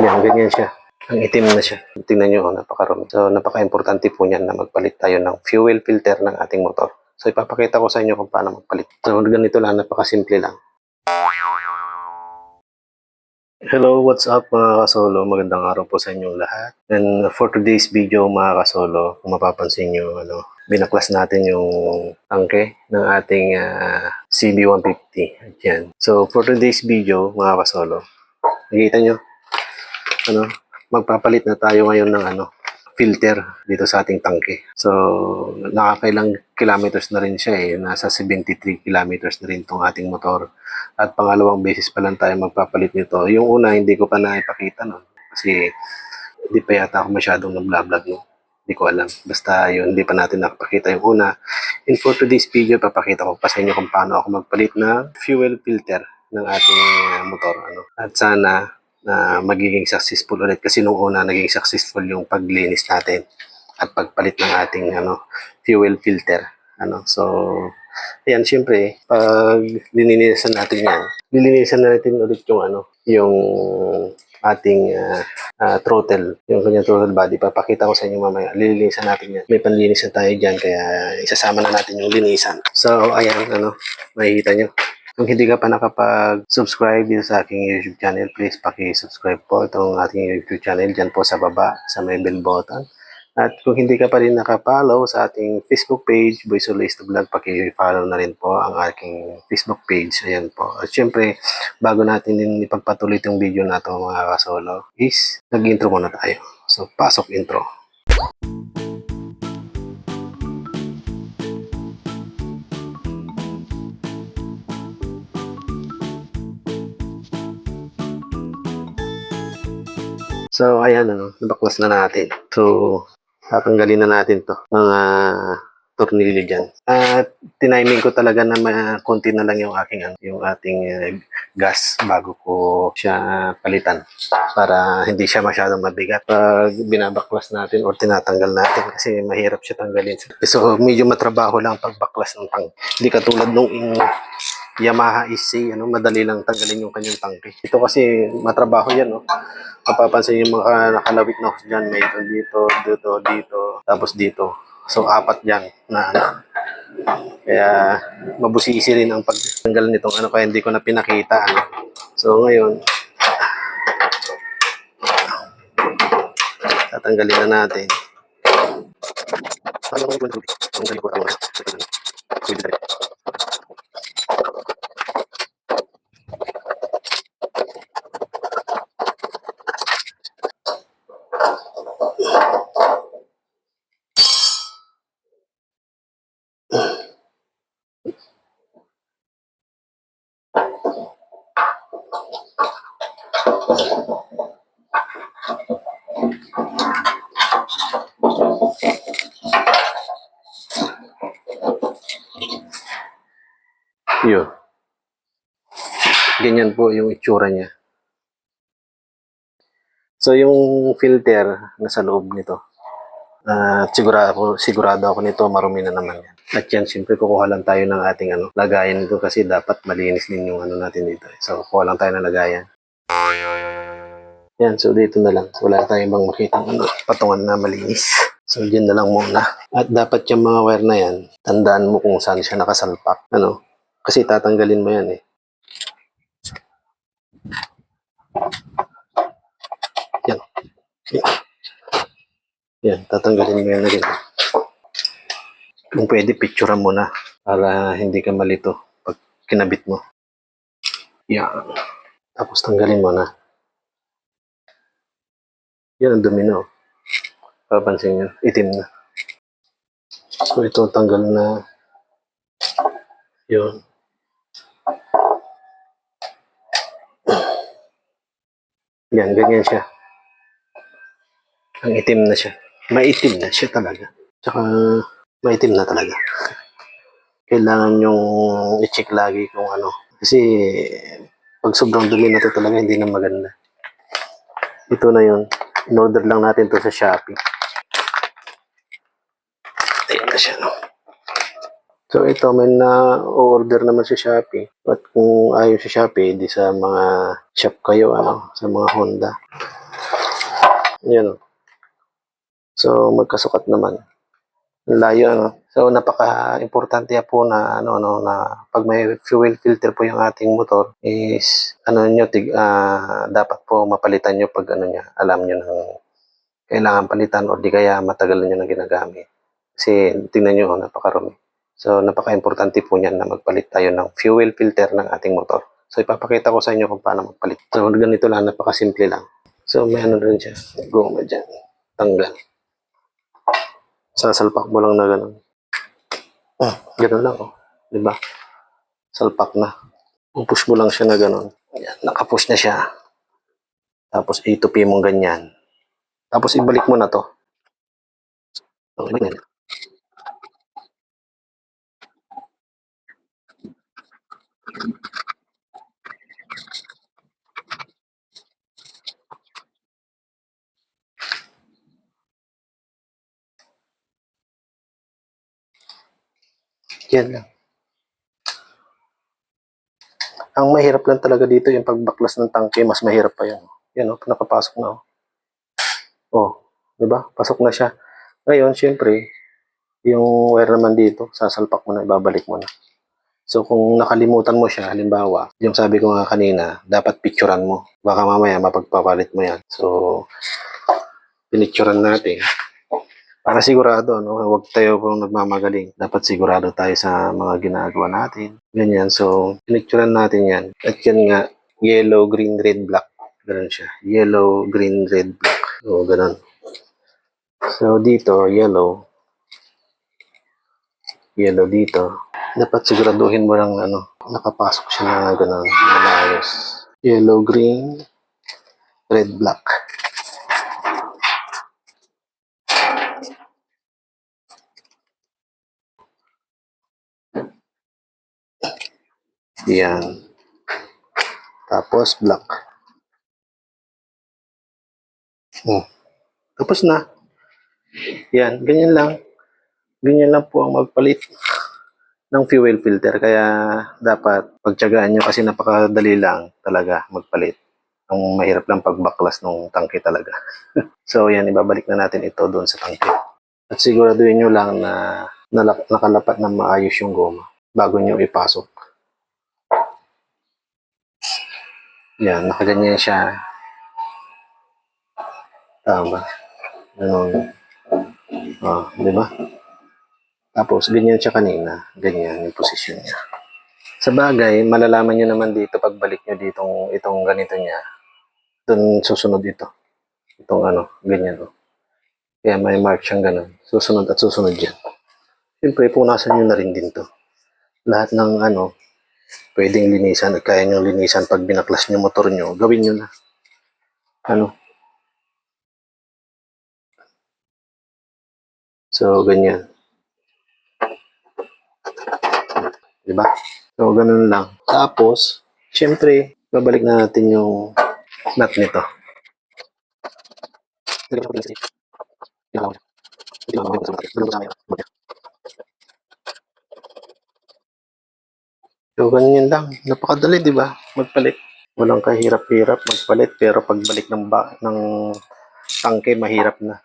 Yan, ganyan siya. Ang itim na siya. Tingnan nyo, oh, napakarami. So, napaka-importante po niyan na magpalit tayo ng fuel filter ng ating motor. So, ipapakita ko sa inyo kung paano magpalit. So, ganito lang, napakasimple lang. Hello, what's up mga kasolo? Magandang araw po sa inyong lahat. And for today's video mga kasolo, kung mapapansin nyo, ano, binaklas natin yung tangke ng ating ah, CB150. Yan. So, for today's video mga kasolo, nakikita nyo, ano, magpapalit na tayo ngayon ng ano, filter dito sa ating tangke. So, nakakailang kilometers na rin siya eh. Nasa 73 kilometers na rin tong ating motor. At pangalawang beses pa lang tayo magpapalit nito. Yung una, hindi ko pa naipakita nun. Kasi hindi pa yata ako masyadong nag-vlog no. Hindi ko alam. Basta yun, hindi pa natin nakapakita yung una. And for today's video, papakita ko pa sa inyo kung paano ako magpalit ng fuel filter ng ating motor. Ano. At sana na magiging successful ulit. Kasi nung una naging successful yung paglinis natin at pagpalit ng ating ano fuel filter. Ano? So ayan syempre pag lininisan natin yan lilinisan natin ulit yung ano yung ating ah, ah, throttle yung kanyang throttle body. Papakita ko sa inyo mamaya. Lilinisan natin yan. May panlinis na tayo dyan kaya isasama na natin yung linisan. So ayan ano makikita nyo kung hindi ka pa nakapag-subscribe dito sa aking YouTube channel, please paki-subscribe po itong ating YouTube channel dyan po sa baba sa may bell button. At kung hindi ka pa rin nakapollow sa ating Facebook page, Boy Solis Vlog, paki-follow na rin po ang aking Facebook page. Ayan po. At syempre, bago natin din ipagpatuloy itong video na ito mga kasolo, is nag-intro muna tayo. So, pasok intro. So, ayan, ano, nabaklas na natin. So, tatanggalin na natin to mga tornilyo dyan. At tiniming ko talaga na ma- konti na lang yung aking ano, yung ating eh, gas bago ko siya palitan para hindi siya masyadong mabigat pag binabaklas natin or tinatanggal natin kasi mahirap siya tanggalin. So medyo matrabaho lang pagbaklas ng tang. Hindi katulad nung Yamaha EC, ano, madali lang tanggalin yung kanyang tangke. Ito kasi matrabaho yan, no? Mapapansin yung mga nakalawit na hose dyan, may ito dito, dito, dito, tapos dito. So, apat dyan na ano. Kaya, mabusisi rin ang pagtanggal nitong ano, kaya hindi ko na pinakita, ano. So, ngayon, tatanggalin na natin. Ano ko yung Yun. Ganyan po yung itsura niya. So yung filter nasa loob nito. Ah, sigurado sigurado ako nito marumi na naman yan. At yan, siyempre kukuha lang tayo ng ating ano, lagayan nito kasi dapat malinis din yung ano natin dito. So kukuha lang tayo ng lagayan. Yan, so dito na lang. Wala tayong bang makita ano, patungan na malinis. So dyan na lang muna. At dapat yung mga wire na yan, tandaan mo kung saan siya nakasalpak. Ano, kasi tatanggalin mo yan eh. Yan. Yan, tatanggalin mo yan na rin. Kung pwede, picturean mo na para hindi ka malito pag kinabit mo. Yan. Tapos tanggalin mo na. Yan ang dumi na. oh. Papansin nyo, itim na. So ito tanggal na. Yun. Yan, ganyan siya. Ang itim na siya. Maitim na siya talaga. Tsaka, maitim na talaga. Kailangan yung i-check lagi kung ano. Kasi, pag sobrang dumi na to talaga, hindi na maganda. Ito na yun. In-order lang natin to sa Shopee. Ayan na siya, no? So ito, may na-order naman sa Shopee. At kung ayaw sa Shopee, di sa mga shop kayo, ano, sa mga Honda. Yan. So, magkasukat naman. Layo, ano? So, napaka-importante po na, ano, ano, na pag may fuel filter po yung ating motor is, ano nyo, tig, ah, dapat po mapalitan nyo pag, ano niya, alam nyo ng kailangan palitan o di kaya matagal nyo na ginagamit. Kasi, tingnan nyo, oh, napakarumi. So, napaka-importante po niyan na magpalit tayo ng fuel filter ng ating motor. So, ipapakita ko sa inyo kung paano magpalit. So, ganito lang, napakasimple lang. So, may ano rin siya. Goma dyan. Tanggal. Sasalpak mo lang na gano'n. Ah, gano'n lang, oh. Di ba? Salpak na. Push mo lang siya na gano'n. Ayan, nakapush na siya. Tapos, itupi mong ganyan. Tapos, ibalik mo na to. So, ibalik. Yan lang. Ang mahirap lang talaga dito yung pagbaklas ng tangke, mas mahirap pa yan. Yan oh, nakapasok na oh. Oh, 'di ba? Pasok na siya. Ngayon, syempre, yung wire naman dito, sasalpak mo na, ibabalik mo na. So kung nakalimutan mo siya, halimbawa, yung sabi ko nga kanina, dapat picturean mo. Baka mamaya mapagpapalit mo yan. So, pinicturean natin. Para sigurado, no, huwag tayo pong nagmamagaling. Dapat sigurado tayo sa mga ginagawa natin. Ganyan. So, pinicturean natin yan. At yan nga, yellow, green, red, black. Ganun siya. Yellow, green, red, black. So, ganun. So, dito, yellow. Yellow dito. Dapat siguraduhin mo lang ano, nakapasok siya na ganun, na maayos. Yellow, green, red, black. Yan. Tapos black. Oh. Tapos na. Yan, ganyan lang. Ganyan lang po ang magpalit ng fuel filter. Kaya dapat pagtyagaan nyo kasi napakadali lang talaga magpalit. Ang mahirap lang pagbaklas ng tangke talaga. so yan, ibabalik na natin ito doon sa tangke. At siguraduhin nyo lang na nakalapat na maayos yung goma bago nyo ipasok. Yan, nakaganyan siya. Tama. Ganun. Ah, di ba? Tapos, ganyan siya kanina. Ganyan yung posisyon niya. Sa bagay, malalaman nyo naman dito pagbalik nyo ditong itong ganito niya. Doon susunod ito. Itong ano, ganyan o. Kaya may mark siyang ganun. Susunod at susunod yan. Siyempre, punasan nyo na rin din to. Lahat ng ano, pwedeng linisan at kaya nyo linisan pag binaklas nyo motor nyo, gawin nyo na. Ano? So, ganyan. Diba? So, ganun lang. Tapos, syempre, babalik na natin yung nut nito. So, ganyan lang. Napakadali, di ba? Magpalit. Walang kahirap-hirap magpalit, pero pagbalik ng, ba ng tangke, mahirap na.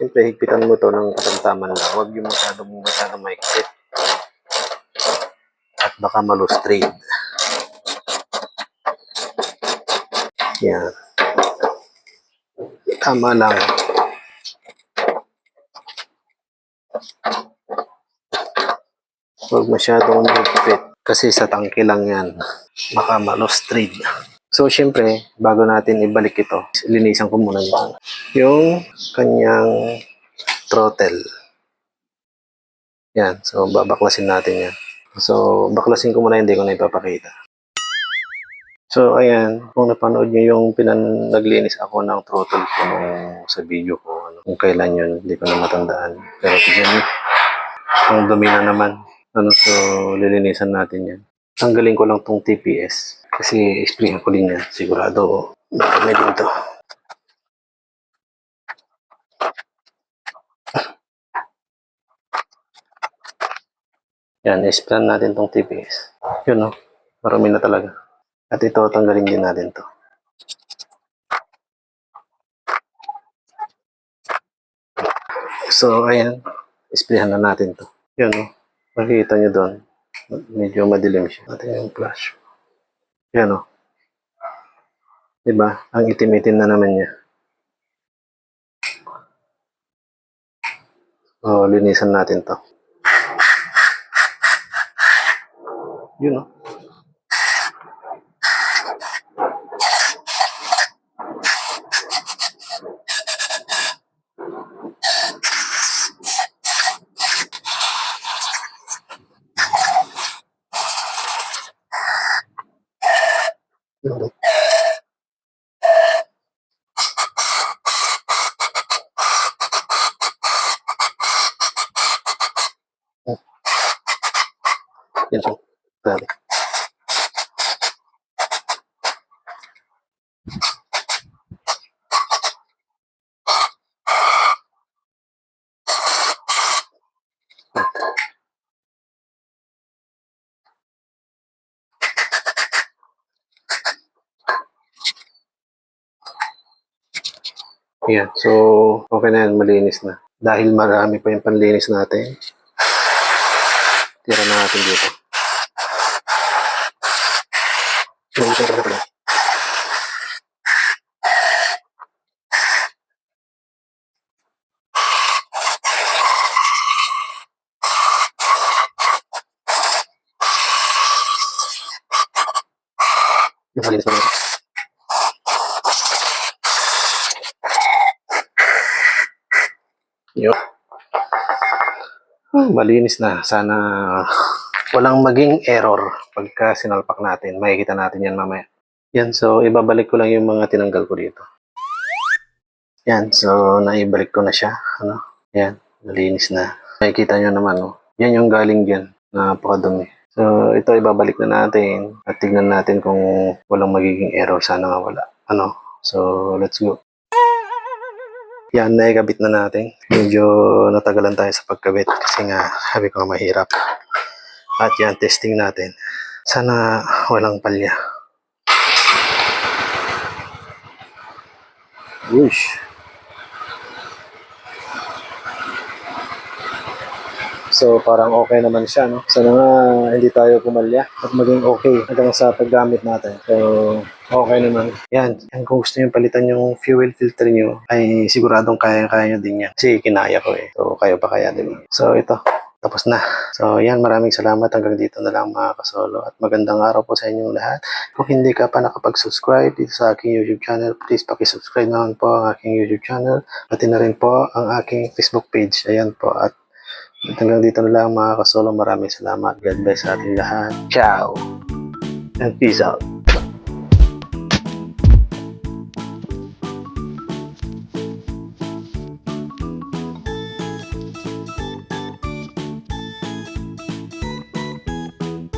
Siyempre, higpitan mo to ng katamtaman lang. Huwag yung masyadong, masyadong maikpit. At baka malustrade. Yan. Tama lang. Huwag masyadong higpit. Kasi sa tangke lang yan. Baka malustrade. So, syempre, bago natin ibalik ito, linisan ko muna yung, yung kanyang throttle. Yan. So, babaklasin natin yan. So, baklasin ko muna, hindi ko na ipapakita. So, ayan. Kung napanood nyo yung pinan naglinis ako ng throttle ko nung sa video ko, ano, kung kailan yun, hindi ko na matandaan. Pero tignan nyo, ang dumi na naman. Ano, so, lilinisan natin yan. Tanggalin ko lang tong TPS. Kasi, explain ko din yan. Sigurado, dami din to. Yan, explan natin tong TPS. Yun, no? Marami na talaga. At ito, tanggalin din natin to. So, ayan. Explain na natin to. Yun, no? Makikita nyo doon. Medyo madilim siya. Natin yung flash. Yan, no? Diba? Ang itim-itim na naman niya. So, linisan natin to. Yun, no? Yan siya. Grabe. Yan. So, okay na yan. Malinis na. Dahil marami pa yung panlinis natin. Tira na natin dito. Linisan ka na pala. Yung malinis na natin. Yun. Hmm, malinis na. Sana walang maging error pagka sinalpak natin. Makikita natin yan mamaya. Yan, so ibabalik ko lang yung mga tinanggal ko dito. Yan, so naibalik ko na siya. Ano? Yan, malinis na. Makikita nyo naman, no? Yan yung galing dyan. Napakadumi. So, ito ibabalik na natin at tignan natin kung walang magiging error. Sana nga wala. Ano? So, let's go. Yan, naikabit na natin. Medyo natagalan tayo sa pagkabit kasi nga sabi ko mahirap. At yan, testing natin. Sana walang palya. Whoosh. So parang okay naman siya, no? Sana nga hindi tayo pumalya at maging okay hanggang sa paggamit natin. So okay naman. Yan, yan kung gusto nyo palitan yung fuel filter nyo, ay siguradong kaya-kaya nyo din yan. Kasi kinaya ko eh. So kayo pa kaya, di ba? So ito, tapos na. So yan, maraming salamat. Hanggang dito na lang mga kasolo. At magandang araw po sa inyong lahat. Kung hindi ka pa nakapag-subscribe dito sa aking YouTube channel, please pakisubscribe naman po ang aking YouTube channel. Pati na rin po ang aking Facebook page. Ayan po. At hanggang dito na lang mga kasolo. Maraming salamat. God bless sa ating lahat. Ciao! And peace out.